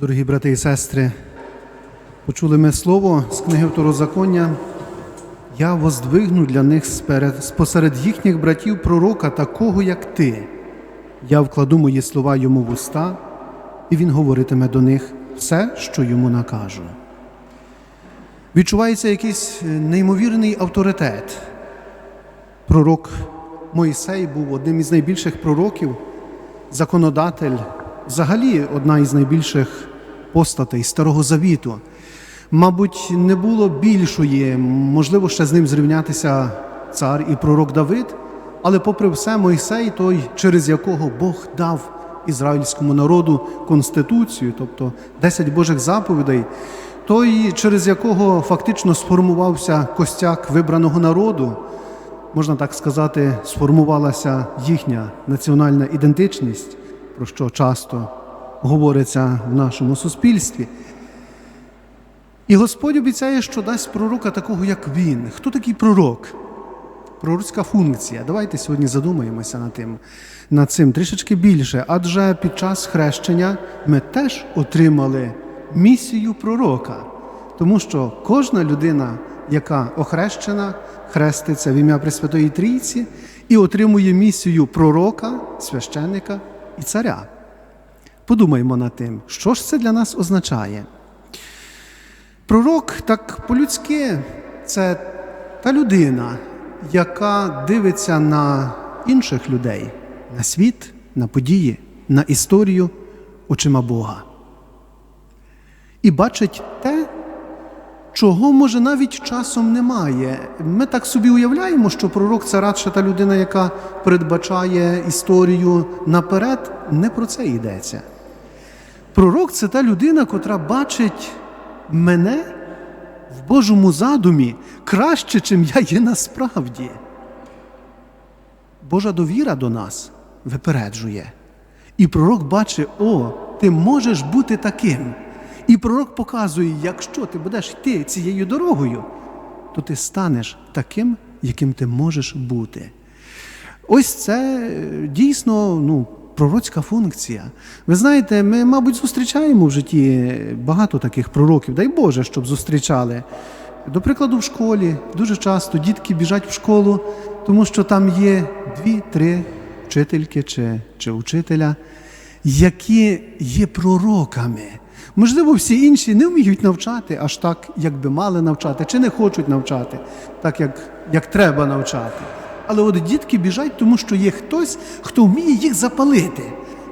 Дорогі брати і сестри, почули ми слово з книги Второзаконня. Я воздвигну для них спосеред їхніх братів пророка, такого, як ти. Я вкладу мої слова йому в уста, і він говоритиме до них все, що йому накажу. Відчувається якийсь е, неймовірний авторитет. Пророк Моїсей був одним із найбільших пророків, законодатель, взагалі одна із найбільших постатей Старого Завіту. Мабуть, не було більшої, можливо, ще з ним зрівнятися цар і пророк Давид, але, попри все, Мойсей, той, через якого Бог дав ізраїльському народу конституцію, тобто 10 Божих заповідей, той, через якого фактично сформувався костяк вибраного народу, можна так сказати, сформувалася їхня національна ідентичність, про що часто говориться в нашому суспільстві. І Господь обіцяє, що дасть пророка такого, як він. Хто такий пророк? Пророцька функція. Давайте сьогодні задумаємося над тим, над цим трішечки більше. Адже під час хрещення ми теж отримали місію пророка, тому що кожна людина, яка охрещена, хреститься в ім'я Пресвятої Трійці і отримує місію пророка, священника і царя. Подумаймо над тим, що ж це для нас означає. Пророк, так по-людськи, це та людина, яка дивиться на інших людей, на світ, на події, на історію очима Бога. І бачить те, чого може навіть часом немає. Ми так собі уявляємо, що пророк це радше та людина, яка передбачає історію наперед. Не про це йдеться. Пророк це та людина, котра бачить мене в Божому задумі краще, чим я є насправді. Божа довіра до нас випереджує. І пророк бачить, о, ти можеш бути таким. І пророк показує, якщо ти будеш йти цією дорогою, то ти станеш таким, яким ти можеш бути. Ось це е, дійсно ну, пророцька функція. Ви знаєте, ми, мабуть, зустрічаємо в житті багато таких пророків. Дай Боже, щоб зустрічали. До прикладу, в школі дуже часто дітки біжать в школу, тому що там є дві-три вчительки чи, чи учителя, які є пророками. Можливо, всі інші не вміють навчати аж так, як би мали навчати, чи не хочуть навчати, так як, як треба навчати. Але от дітки біжать, тому що є хтось, хто вміє їх запалити,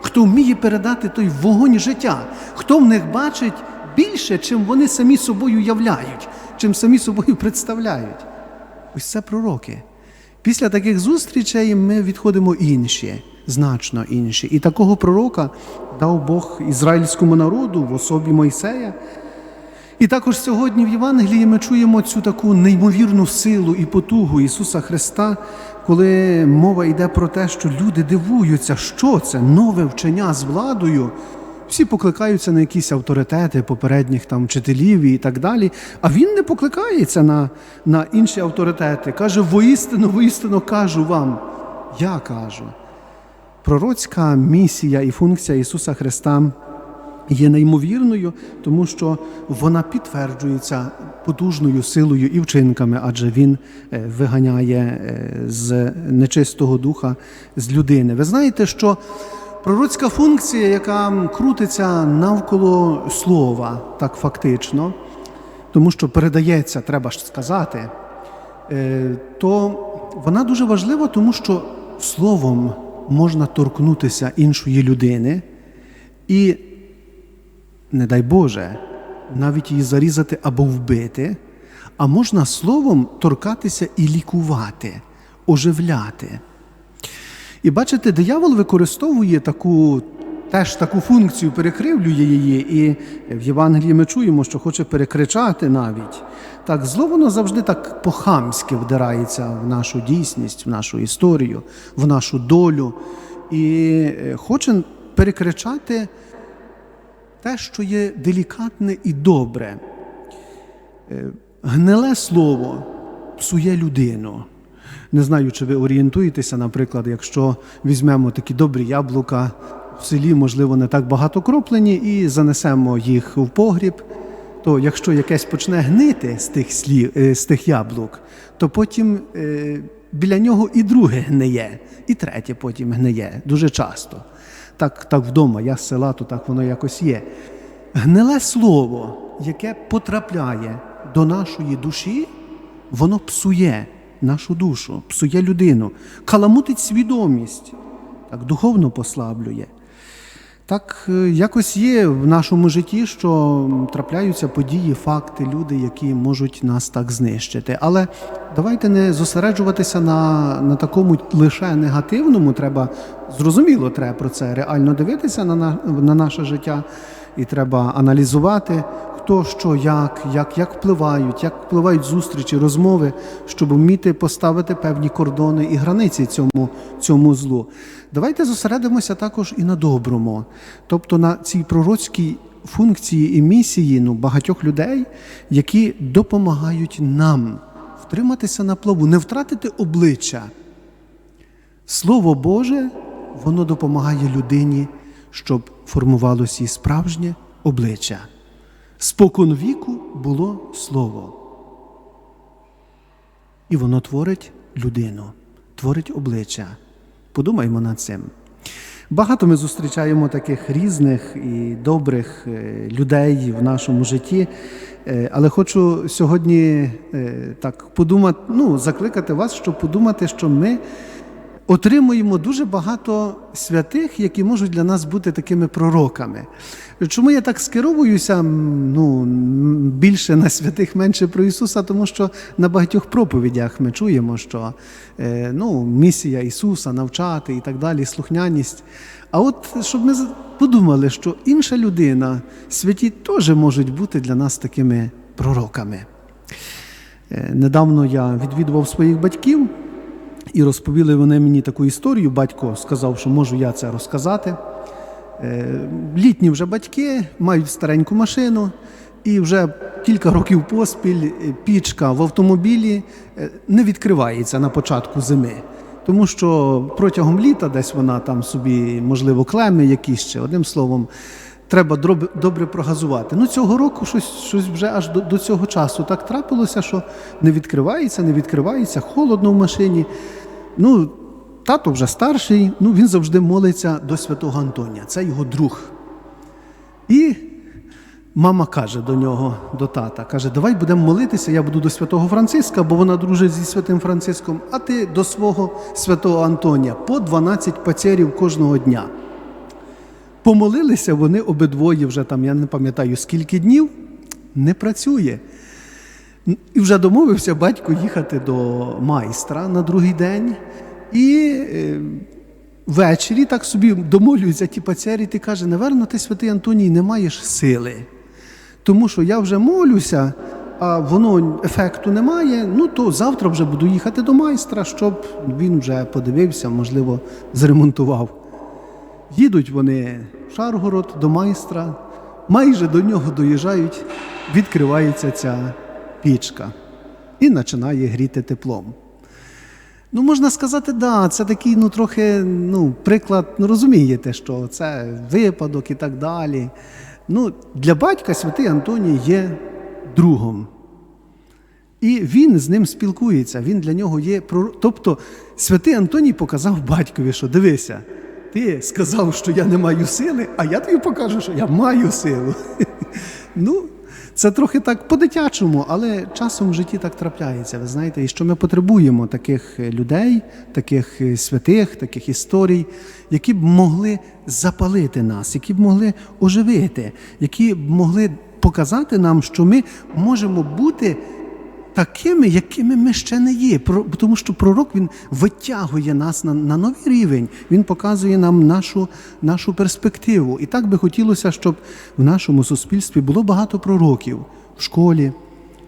хто вміє передати той вогонь життя, хто в них бачить більше, чим вони самі собою являють, чим самі собою представляють. Ось це пророки. Після таких зустрічей ми відходимо інші, значно інші. І такого пророка дав Бог ізраїльському народу в особі Мойсея. І також сьогодні в Євангелії ми чуємо цю таку неймовірну силу і потугу Ісуса Христа, коли мова йде про те, що люди дивуються, що це нове вчення з владою. Всі покликаються на якісь авторитети попередніх там вчителів і так далі. А він не покликається на, на інші авторитети. Каже: воістину, воістину кажу вам. Я кажу. Пророцька місія і функція Ісуса Христа є неймовірною, тому що вона підтверджується потужною силою і вчинками, адже Він е, виганяє е, з нечистого духа з людини. Ви знаєте, що пророцька функція, яка крутиться навколо слова, так фактично, тому що передається, треба ж сказати, е, то вона дуже важлива, тому що словом можна торкнутися іншої людини і не дай Боже, навіть її зарізати або вбити, а можна словом торкатися і лікувати, оживляти. І бачите, диявол використовує таку, теж таку функцію, перекривлює її, і в Євангелії ми чуємо, що хоче перекричати навіть. Так, зло воно завжди так по-хамськи вдирається в нашу дійсність, в нашу історію, в нашу долю. І е, хоче перекричати те, що є делікатне і добре. Е, Гниле слово псує людину. Не знаю, чи ви орієнтуєтеся, наприклад, якщо візьмемо такі добрі яблука, в селі, можливо, не так багато кроплені, і занесемо їх в погріб. То якщо якесь почне гнити з тих, слів, е, з тих яблук, то потім е, біля нього і друге гниє, і третє потім гниє дуже часто. Так, так вдома, я з села, то так воно якось є. Гниле слово, яке потрапляє до нашої душі, воно псує нашу душу, псує людину, каламутить свідомість, так духовно послаблює. Так е, якось є в нашому житті, що трапляються події, факти, люди, які можуть нас так знищити. Але давайте не зосереджуватися на, на такому лише негативному. Треба зрозуміло, треба про це реально дивитися на, на, на наше життя, і треба аналізувати, хто що, як, як, як впливають, як впливають зустрічі, розмови, щоб вміти поставити певні кордони і границі цьому, цьому злу. Давайте зосередимося також і на доброму, тобто на цій пророцькій функції і місії ну, багатьох людей, які допомагають нам втриматися на плаву, не втратити обличчя. Слово Боже, воно допомагає людині, щоб формувалося її справжнє обличчя. Спокон віку було слово. І воно творить людину, творить обличчя. Подумаймо над цим. Багато ми зустрічаємо таких різних і добрих е, людей в нашому житті, Е, але хочу сьогодні е, так подумати, ну, закликати вас, щоб подумати, що ми отримуємо дуже багато святих, які можуть для нас бути такими пророками. Чому я так скеровуюся ну, більше на святих, менше про Ісуса? Тому що на багатьох проповідях ми чуємо, що е, ну, місія Ісуса навчати і так далі, слухняність. А от щоб ми подумали, що інша людина, святі теж можуть бути для нас такими пророками. Е, Недавно я відвідував своїх батьків, і розповіли вони мені таку історію. Батько сказав, що можу я це розказати. Е, Літні вже батьки мають стареньку машину, і вже кілька років поспіль е, пічка в автомобілі е, не відкривається на початку зими. Тому що протягом літа десь вона там собі, можливо, клеми якісь ще. Одним словом, треба добре прогазувати. Ну, цього року щось, щось вже аж до, до цього часу так трапилося, що не відкривається, не відкривається, холодно в машині. Ну, тато вже старший, ну він завжди молиться до святого Антонія. Це його друг. І мама каже до нього, до тата, каже: давай будемо молитися, я буду до святого Франциска, бо вона дружить зі святим Франциском, а ти до свого святого Антонія по 12 пацерів кожного дня. Помолилися вони обидвоє вже там, я не пам'ятаю скільки днів, не працює. І вже домовився батько їхати до майстра на другий день. І е, ввечері так собі домолюються ті пацері, ти каже, наверно, ти, святий Антоній, не маєш сили. Тому що я вже молюся, а воно ефекту немає. Ну то завтра вже буду їхати до майстра, щоб він вже подивився, можливо, зремонтував. Їдуть вони в Шаргород до майстра, майже до нього доїжджають, відкривається ця пічка і починає гріти теплом. Ну, можна сказати, да, це такий, ну, трохи ну, приклад, ну розумієте, що це випадок і так далі. Ну, для батька святий Антоній є другом. І він з ним спілкується, він для нього є. Тобто святий Антоній показав батькові, що дивися, ти сказав, що я не маю сили, а я тобі покажу, що я маю силу. Ну, це трохи так по-дитячому, але часом в житті так трапляється. Ви знаєте, і що ми потребуємо таких людей, таких е, святих, таких історій, які б могли запалити нас, які б могли оживити, які б могли показати нам, що ми можемо бути такими, якими ми ще не є. Тому що пророк він витягує нас на, на новий рівень, він показує нам нашу, нашу перспективу. І так би хотілося, щоб в нашому суспільстві було багато пророків в школі,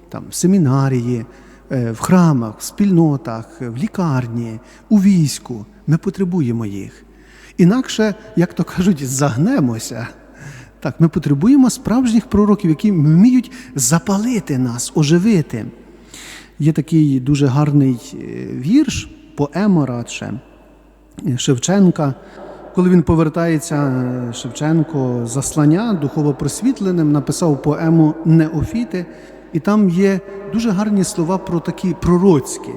там, в семінарії, е, в храмах, в спільнотах, в лікарні, у війську. Ми потребуємо їх. Інакше, як то кажуть, загнемося. Так, ми потребуємо справжніх пророків, які вміють запалити нас, оживити. Є такий дуже гарний е, вірш, поема радше е, Шевченка, коли він повертається, е, Шевченко заслання духово просвітленим, написав поему Неофіти, і там є дуже гарні слова про такі пророцькі.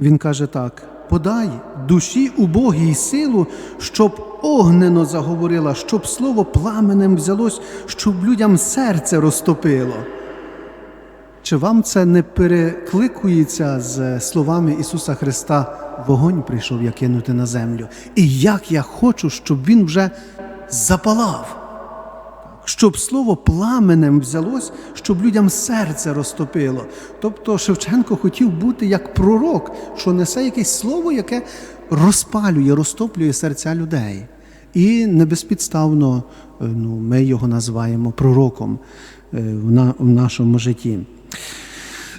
Він каже так: подай душі убогій силу, щоб огнено заговорила, щоб слово пламенем взялось, щоб людям серце розтопило. Чи вам це не перекликується з словами Ісуса Христа? Вогонь прийшов я кинути на землю. І як я хочу, щоб він вже запалав, щоб слово пламенем взялось, щоб людям серце розтопило. Тобто Шевченко хотів бути як пророк, що несе якесь слово, яке розпалює, розтоплює серця людей. І не безпідставно е, ну, ми його називаємо пророком е, в, на, в нашому житті.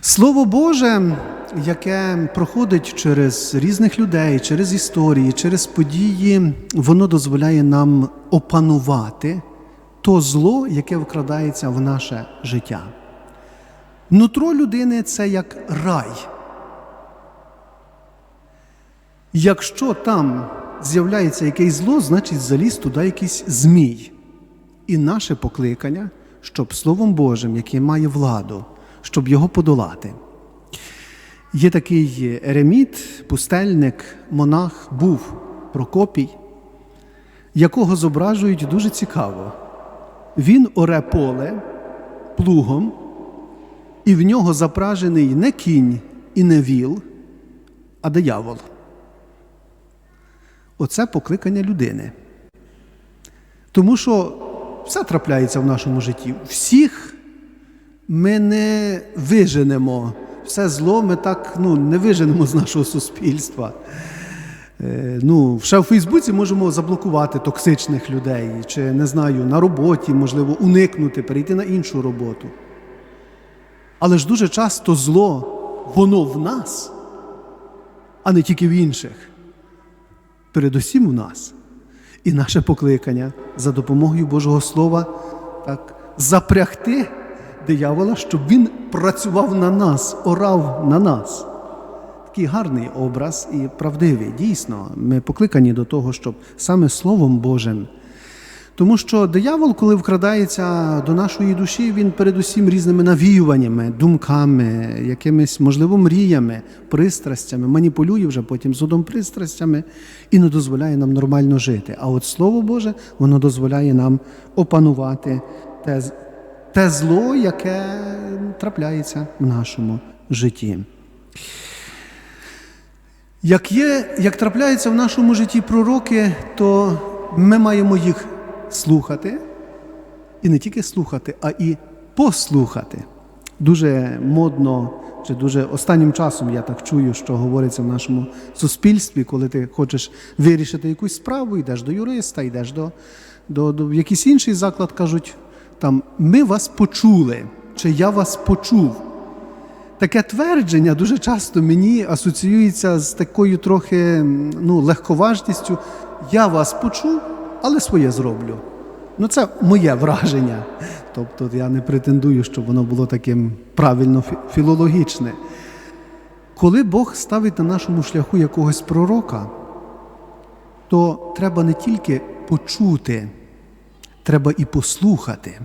Слово Боже, яке проходить через різних людей, через історії, через події, воно дозволяє нам опанувати то зло, яке вкрадається в наше життя. Нутро людини це як рай. Якщо там з'являється якесь зло, значить заліз туди якийсь змій. І наше покликання, щоб Словом Божим, яке має владу, щоб його подолати. Є такий ереміт, пустельник, монах, був Прокопій, якого зображують дуже цікаво. Він оре поле плугом, і в нього запражений не кінь і не віл, а диявол. Оце покликання людини. Тому що все трапляється в нашому житті. Всіх ми не виженемо. Все зло ми так ну, не виженемо з нашого суспільства. Е, ну, ще в Фейсбуці можемо заблокувати токсичних людей, чи не знаю, на роботі, можливо, уникнути, перейти на іншу роботу. Але ж дуже часто зло, воно в нас, а не тільки в інших. Передусім в нас. І наше покликання за допомогою Божого Слова так, запрягти диявола, щоб він працював на нас, орав на нас. Такий гарний образ і правдивий. Дійсно, ми покликані до того, щоб саме Словом Божим. Тому що диявол, коли вкрадається до нашої душі, він передусім різними навіюваннями, думками, якимись, можливо, мріями, пристрастями, маніпулює вже потім судом пристрастями і не дозволяє нам нормально жити. А от Слово Боже, воно дозволяє нам опанувати те, те зло, яке трапляється в нашому житті. Як є, як трапляється в нашому житті пророки, то ми маємо їх слухати, і не тільки слухати, а і послухати. Дуже модно, чи дуже останнім часом я так чую, що говориться в нашому суспільстві, коли ти хочеш вирішити якусь справу, йдеш до юриста, йдеш до, до, до якийсь інший заклад, кажуть, там ми вас почули, чи я вас почув. Таке твердження дуже часто мені асоціюється з такою трохи ну, легковажністю. Я вас почув, але своє зроблю. Ну, це моє враження. Тобто я не претендую, щоб воно було таким правильно філологічне. Коли Бог ставить на нашому шляху якогось пророка, то треба не тільки почути, треба і послухати,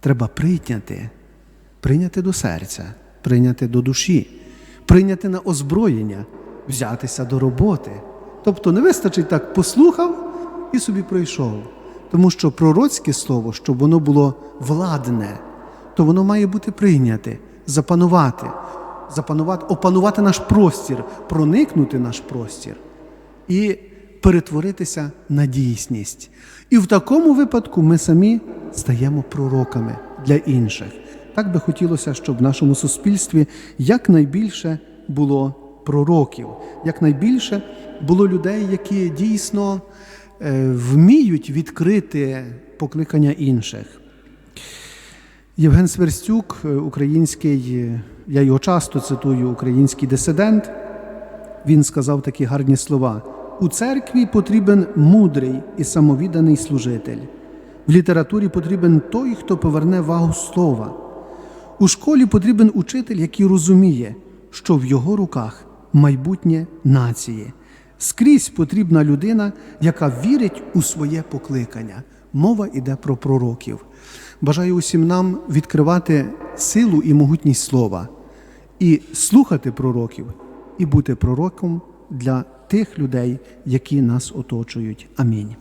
треба прийняти, прийняти до серця, прийняти до душі, прийняти на озброєння, взятися до роботи. Тобто не вистачить так послухав і собі пройшов. Тому що пророцьке слово, щоб воно було владне, то воно має бути прийняте, запанувати, запанувати, опанувати наш простір, проникнути наш простір і перетворитися на дійсність. І в такому випадку ми самі стаємо пророками для інших. Так би хотілося, щоб в нашому суспільстві якнайбільше було пророків, якнайбільше було людей, які дійсно е, вміють відкрити покликання інших. Євген Сверстюк, е, український, е, я його часто цитую, український дисидент, він сказав такі гарні слова: у церкві потрібен мудрий і самовідданий служитель. В літературі потрібен той, хто поверне вагу слова. У школі потрібен учитель, який розуміє, що в його руках майбутнє нації. Скрізь потрібна людина, яка вірить у своє покликання. Мова йде про пророків. Бажаю усім нам відкривати силу і могутність слова, і слухати пророків, і бути пророком для тих людей, які нас оточують. Амінь.